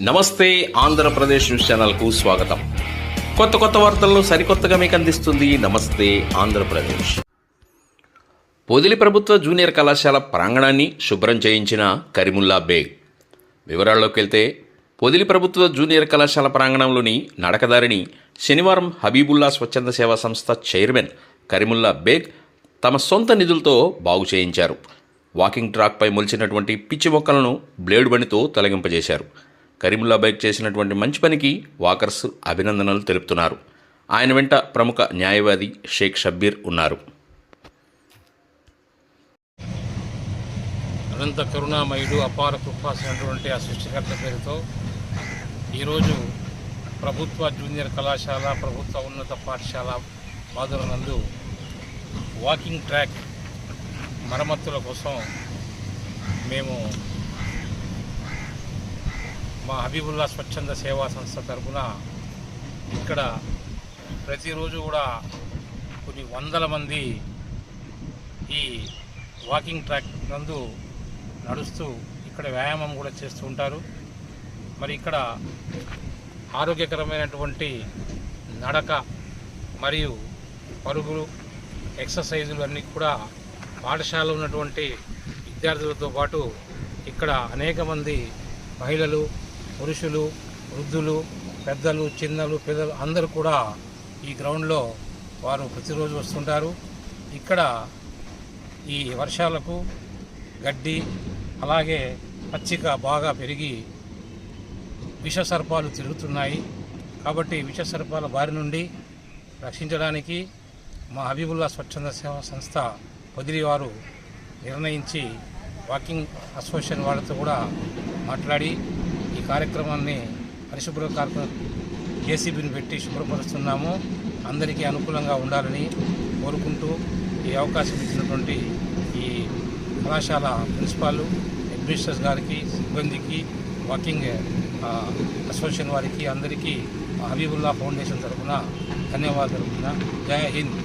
నమస్తే ఆంధ్రప్రదేశ్ న్యూస్ ఛానల్కు స్వాగతం. కొత్త కొత్త వార్తలను సరికొత్తగా మీకు అందిస్తుంది నమస్తే ఆంధ్రప్రదేశ్. పొదిలి ప్రభుత్వ జూనియర్ కళాశాల ప్రాంగణాన్ని శుభ్రం చేయించిన కరిముల్లా బేగ్. వివరాల్లోకి వెళ్తే పొదిలి ప్రభుత్వ జూనియర్ కళాశాల ప్రాంగణంలోని నడకదారిని శనివారం హబీబుల్లా స్వచ్ఛంద సేవా సంస్థ చైర్మన్ కరిముల్లా బేగ్ తమ సొంత నిధులతో బాగు చేయించారు. వాకింగ్ ట్రాక్పై మొలిచినటువంటి పిచ్చి మొక్కలను బ్లేడ్ బండితో తొలగింపజేశారు. కరీముల్లా బైక్ చేసినటువంటి మంచి పనికి వాకర్స్ అభినందనలు తెలుపుతున్నారు. ఆయన వెంట ప్రముఖ న్యాయవాది షేక్ షబ్బీర్ ఉన్నారు. అనంత కరుణామయుడు అపార కృపాసినటువంటి ఆ సృష్టికర్త పేరుతో ఈరోజు ప్రభుత్వ జూనియర్ కళాశాల ప్రభుత్వ ఉన్నత పాఠశాల బాధలనందు వాకింగ్ ట్రాక్ మరమ్మతుల కోసం మేము మా హబీబుల్లా స్వచ్ఛంద సేవా సంస్థ తరఫున ఇక్కడ ప్రతిరోజు కూడా కొన్ని వందల మంది ఈ వాకింగ్ ట్రాక్ నందు నడుస్తూ ఇక్కడ వ్యాయామం కూడా చేస్తూ ఉంటారు. మరి ఇక్కడ ఆరోగ్యకరమైనటువంటి నడక మరియు పరుగులు ఎక్సర్సైజులు అన్నీ కూడా పాఠశాలలో ఉన్నటువంటి విద్యార్థులతో పాటు ఇక్కడ అనేక మంది మహిళలు పురుషులు వృద్ధులు పెద్దలు చిన్నలు పిల్లలు అందరూ కూడా ఈ గ్రౌండ్లో వారు ప్రతిరోజు వస్తుంటారు. ఇక్కడ ఈ వర్షాలకు గడ్డి అలాగే పచ్చిక బాగా పెరిగి విష సర్పాలు తిరుగుతున్నాయి. కాబట్టి విష సర్పాల బారి నుండి రక్షించడానికి మా హబీబుల్లా స్వచ్ఛంద సేవా సంస్థ వదిలి వారు నిర్ణయించి వాకింగ్ అసోసియేషన్ వాళ్ళతో కూడా మాట్లాడి కార్యక్రమాన్ని పరిశుభ్ర కార్యక్రమం జేసీబీని పెట్టి శుభ్రపరుస్తున్నాము. అందరికీ అనుకూలంగా ఉండాలని కోరుకుంటూ ఈ అవకాశం ఇచ్చినటువంటి ఈ కళాశాల ప్రిన్సిపాల్ అడ్మినిస్ట్రేటర్స్ గారికి సిబ్బందికి వాకింగ్ అసోసియేషన్ వారికి అందరికీ హబీబుల్లా ఫౌండేషన్ తరఫున ధన్యవాదాలు. జయ హింద్.